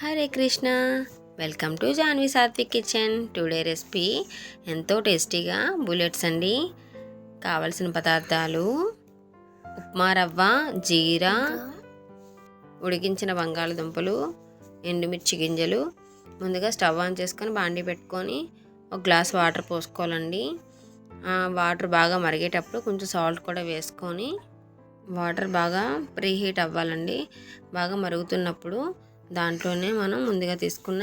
Hare Krishna. Welcome to Janvi Satvik kitchen today recipe ఎంతో టేస్టీగా bullets అండి. కావలసిన పదార్థాలు ఉప్మా రవ్వ జీరా ఉడికించిన బంగాళదుంపలు ఎండుమిర్చి గింజలు. ముందుగా స్టవ్ ఆన్ చేసుకొని బాండీ పెట్టుకొని ఒక గ్లాస్ వాటర్ పోసుకోవాలండి. వాటర్ బాగా మరిగేటప్పుడు కొంచెం సాల్ట్ కూడా వేసుకొని వాటర్ బాగా ప్రీహీట్ అవ్వాలండి. బాగా మరుగుతున్నప్పుడు దాంట్లోనే మనం ముందుగా తీసుకున్న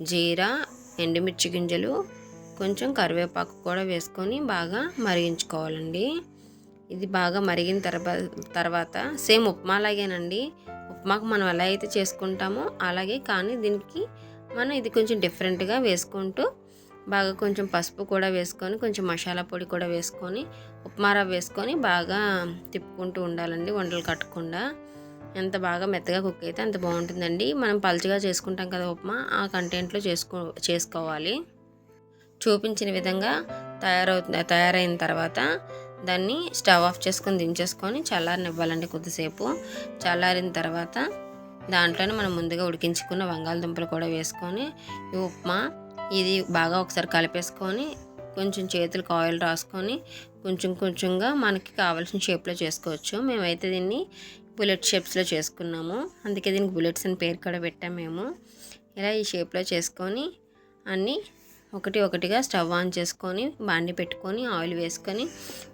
జీరా ఎండుమిర్చి గింజలు కొంచెం కరివేపాకు కూడా వేసుకొని బాగా మరిగించుకోవాలండి. ఇది బాగా మరిగిన తర్వాత తర్వాత సేమ్ ఉప్మాలాగేనండి ఉప్మాకు మనం ఎలా అయితే చేసుకుంటామో అలాగే కానీ దీనికి మనం ఇది కొంచెం డిఫరెంట్గా వేసుకుంటూ బాగా కొంచెం పసుపు కూడా వేసుకొని కొంచెం మసాలా పొడి కూడా వేసుకొని ఉప్మా రవ్వ వేసుకొని బాగా తిప్పుకుంటూ ఉండాలండి వంటలు కట్టకుండా. ఎంత బాగా మెత్తగా కుక్ అయితే అంత బాగుంటుందండి. మనం పలుచగా చేసుకుంటాం కదా ఉప్మా ఆ కంటెంట్లో చేసుకో చేసుకోవాలి. చూపించిన విధంగా తయారవుతుంది తయారైన తర్వాత దాన్ని స్టవ్ ఆఫ్ చేసుకొని దించేసుకొని చల్లారనివ్వాలండి కొద్దిసేపు. చల్లారిన తర్వాత దాంట్లోనే మనం ముందుగా ఉడికించుకున్న బంగాళదుంపలు కూడా వేసుకొని ఈ ఉప్మా ఇది బాగా ఒకసారి కలిపేసుకొని కొంచెం చేతులకు ఆయిల్ రాసుకొని కొంచెం కొంచెంగా మనకి కావాల్సిన షేప్లో చేసుకోవచ్చు. మేమైతే దీన్ని బుల్లెట్ షేప్స్లో చేసుకున్నాము. అందుకే దీనికి బుల్లెట్స్ అని పేరు కూడా పెట్టాము మేము. ఇలా ఈ షేప్లో చేసుకొని అన్నీ ఒకటి ఒకటిగా స్టవ్ ఆన్ చేసుకొని బాండి పెట్టుకొని ఆయిల్ వేసుకొని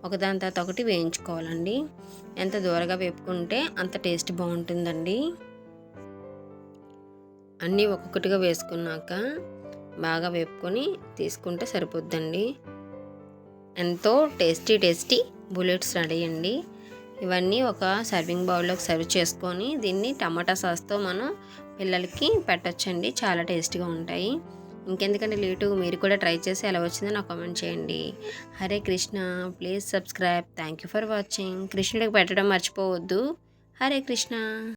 ఒకదాని తర్వాత ఒకటి వేయించుకోవాలండి. ఎంత దూరగా వేపుకుంటే అంత టేస్ట్ బాగుంటుందండి. అన్నీ ఒక్కొక్కటిగా వేసుకున్నాక బాగా వేపుకొని తీసుకుంటే సరిపోద్దండి. ఎంతో టేస్టీ టేస్టీ బుల్లెట్స్ రెడీ అండి. ఇవన్నీ ఒక సర్వింగ్ బౌల్లోకి సర్వ్ చేసుకొని దీన్ని టమాటా సాస్తో మనం పిల్లలకి పెట్టచ్చండి. చాలా టేస్టీగా ఉంటాయి. ఇంకెందుకంటే లేటు? మీరు కూడా ట్రై చేసి ఎలా వచ్చిందో నాకు కామెంట్ చేయండి. Hare Krishna. Please subscribe thank you for watching కృష్ణుడికి పెట్టడం మర్చిపోవద్దు. హరే కృష్ణ.